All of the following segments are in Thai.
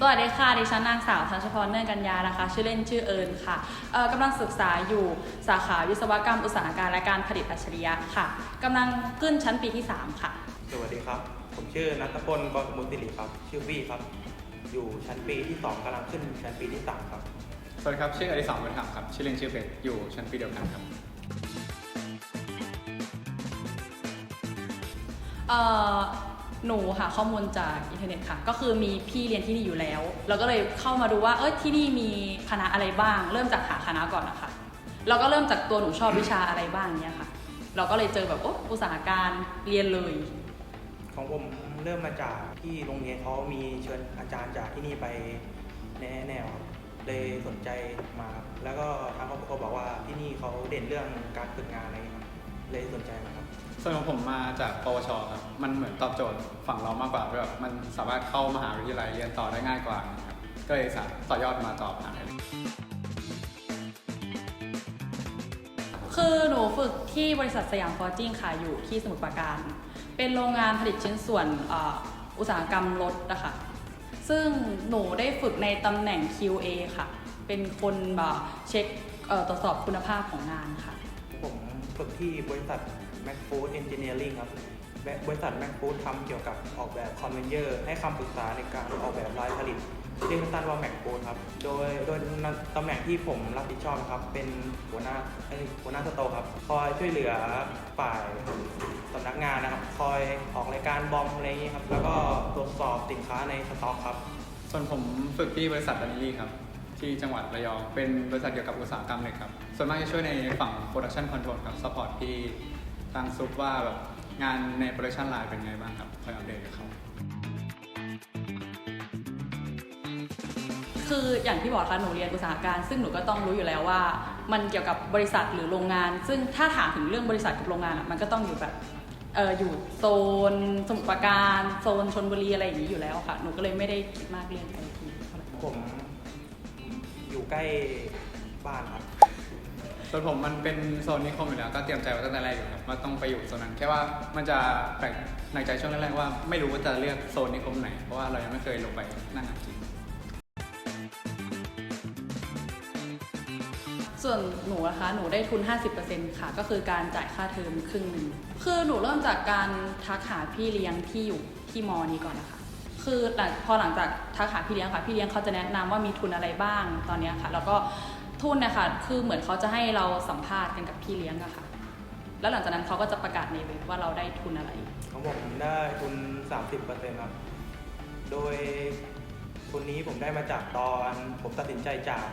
สวัสดีค่ะ ดิฉันนางสาวทัชพรเนื่องกัญญานะคะ ชื่อเล่นชื่อเอิญค่ะเอ่อกำลังศึกษาอยู่สาขาวิศวกรรมอุตสาหการและการผลิตอัจฉริยะค่ะกำลังขึ้นชั้นปีที่ 3 ค่ะ สวัสดีครับ ผมชื่อนัทพลกรสมุทรสิริครับ ชื่อวี่ครับ อยู่ชั้นปีที่ 2กำลังขึ้นชั้นปีที่ 3 ครับ สวัสดีครับ ชื่ออดิศรบุญธรรมครับ ชื่อเล่นชื่อเป็ดอยู่ชั้นปีเดียวกันครับเอ่อ หนูหาข้อมูลจากอินเทอร์เน็ตค่ะ ก็คือมีพี่เรียนที่นี่อยู่แล้ว เราก็เลยเข้ามาดูว่าเอ้ยที่นี่มีคณะอะไรบ้าง เริ่มจากหาคณะก่อนนะคะเราก็เริ่มจากตัวหนูชอบวิชาอะไรบ้างเนี้ยค่ะ เราก็เลยเจอแบบโอ้อุตสาหการเรียนเลย ของผมเริ่มมาจากที่โรงเรียนเขามีเชิญอาจารย์จากที่นี่ไปแนะแนวเลยสนใจมา แล้วก็ทางครอบครัวบอกว่าที่นี่เขาเด่นเรื่องการฝึกงานอะไรครับ เลยสนใจมาครับ ส่วนของผมมาจากปวชครับ มันเหมือนตอบโจทย์ฝั่งเรามากกว่าแบบมันสามารถเข้ามหาวิทยาลัยเรียนต่อได้ง่ายกว่านะครับก็เลยสามต่อยอดมาต่อมหาวิทยาลัยคือหนูฝึกที่บริษัทสยามฟอร์จิ้งค่ะอยู่ที่สมุทรปราการ เป็นโรงงานผลิตชิ้นส่วนเอ่ออุตสาหกรรมรถนะคะซึ่งหนูได้ฝึกในตำแหน่ง QA ค่ะ เป็นคนแบบเช็คเอ่อตรวจสอบคุณภาพของงานค่ะ ผมฝึกที่บริษัท Mac Food Engineering ครับ บริษัท Mac Food ทำเกี่ยวกับออกแบบคอนเวนเยอร์ให้คำปรึกษาในการออกแบบลายผลิตเรียกสั้นว่า Mac Food ครับ โดยโดยตำแหน่งที่ผมรับผิดชอบครับ เป็นหัวหน้าหัวหน้าสโตครับ คอยช่วยเหลือฝ่ายสำนักงานนะครับ คอยออกรายการบอมอะไรอย่างนี้ครับ แล้วก็ตรวจสอบสินค้าในสต็อกครับ ส่วนผมฝึกที่บริษัทดานิลี่ครับ ที่จังหวัดระยองเป็นบริษัทเกี่ยวกับอุตสาหกรรมเล็กครับ ส่วนมากจะช่วยในฝั่ง production control ครับ support ที่ทางซุปว่าแบบงานใน production line เป็นไงบ้างครับคอยอัปเดตกับเขาคืออย่างที่บอกค่ะหนูเรียนอุตสาหการ ซึ่งหนูก็ต้องรู้อยู่แล้วว่า มันเกี่ยวกับบริษัทหรือโรงงาน ซึ่งถ้าถามถึงเรื่องบริษัทกับโรงงานอะมันก็ต้องอยู่แบบเอออยู่โซนสมุทรปราการโซนชนบุรีอะไรอย่างนี้อยู่แล้วค่ะ หนูก็เลยไม่ได้คิดมากเรื่องไอทีเท่าไหร่ผม ใกล้บ้านครับ ส่วนผมมันเป็นโซนนิคมอยู่แล้วก็เตรียมใจไว้ตั้งแต่แรกอยู่ครับว่าต้องไปอยู่โซนนั้น แค่ว่ามันจะแปลกในใจช่วงแรกๆว่าไม่รู้ว่าจะเลือกโซนนิคมไหนเพราะว่าเรายังไม่เคยลงไปนั่งงานจริงส่วนหนูนะคะ หนูได้ทุน 50%ค่ะ ก็คือการจ่ายค่าเทอมครึ่งหนึ่ง คือหนูเริ่มจากการทักหาพี่เลี้ยงที่อยู่ที่มอนี้ก่อนนะคะ คือหลังพอหลังจากทักหาพี่เลี้ยงค่ะพี่เลี้ยงเขาจะแนะนำว่ามีทุนอะไรบ้างตอนนี้ค่ะ แล้วก็ทุนเนะคะคือเหมือนเขาจะให้เราสัมภาษณ์กันกับพี่เลี้ยงอะค่ะ แล้วหลังจากนั้นเขาก็จะประกาศในเว็บว่าเราได้ทุนอะไรเของผมได้ทุน 30%ครับ โดยทุนนี้ผมได้มาจากตอนผมตัดสินใจจาก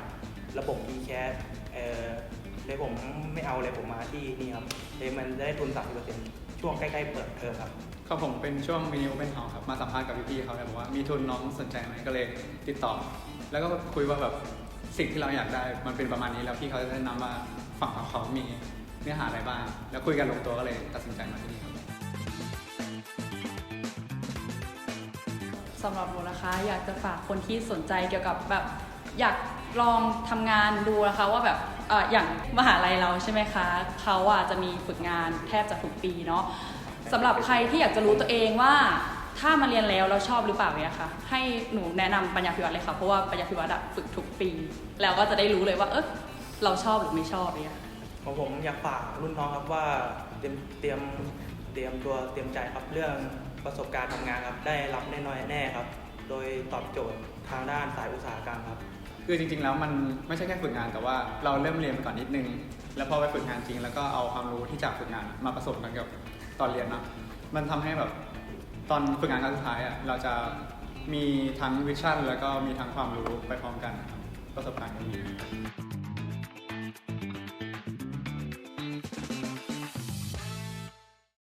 ระบบ e c a s เอ่อเลยผมไม่เอาเลยผมมาที่นี่ครับเลยมันได้ทุน 30%ช่วงใกล้ๆเปิดเทอมครับ ก็ผมเป็นช่วงมินิโอเ n นเฮาครับมาสัมภาษณ์กับพี่ๆเขาเลยบอกว่ามีทุนน้องสนใจไหมก็เลยติดต่อ แล้วก็คุยว่าแบบสิ่งที่เราอยากได้มันเป็นประมาณนี้แล้วพี่เขาจะแนะนำว่าฝั่งของเขามีเนื้อหาอะไรบ้าง แล้วคุยกันลงตัวก็เลยตัดสินใจมาที่นี่ครับสำหรับหนูนะคะอยากจะฝากคนที่สนใจเกี่ยวกับแบบอยากลองทำงานดูนะคะว่าแบบเอ่ออย่างมหาลัยเราใช่ไหมคะเขาอะจะมีฝึกงานแทบจะทุกปีเนาะ สำหรับใครที่อยากจะรู้ตัวเองว่า ถ้ามาเรียนแล้วเราชอบหรือเปล่าเนี่ยค่ะ ให้หนูแนะนำปัญญาพิวัตรเลยค่ะ เพราะว่าปัญญาพิวัตรอะฝึกทุกปี แล้วก็จะได้รู้เลยว่า เออเราชอบหรือไม่ชอบเนี่ยของผมอยากฝากรุ่นน้องครับว่าเตรียมเตรียมเตรียมตัวเตรียมใจครับเรื่องประสบการณ์ทำงานครับได้รับแน่นอนแน่ครับ โดยตอบโจทย์ทางด้านสายอุตสาหกรรมครับ คือจริงๆ แล้วมันไม่ใช่แค่ฝึกงานแต่ว่าเราเริ่มเรียนไปก่อนนิดนึง แล้วพอไปฝึกงานจริง แล้วก็เอาความรู้ที่จากฝึกงานมาผสมกันกับ ตอนเรียนเนาะมันทำให้แบบตอนฝึกงานครั้งสุดท้ายอะเราจะมีทั้งวิชั่นแล้วก็มีทั้งความรู้ไปพร้อมกันครับประสบการณ์ก็มี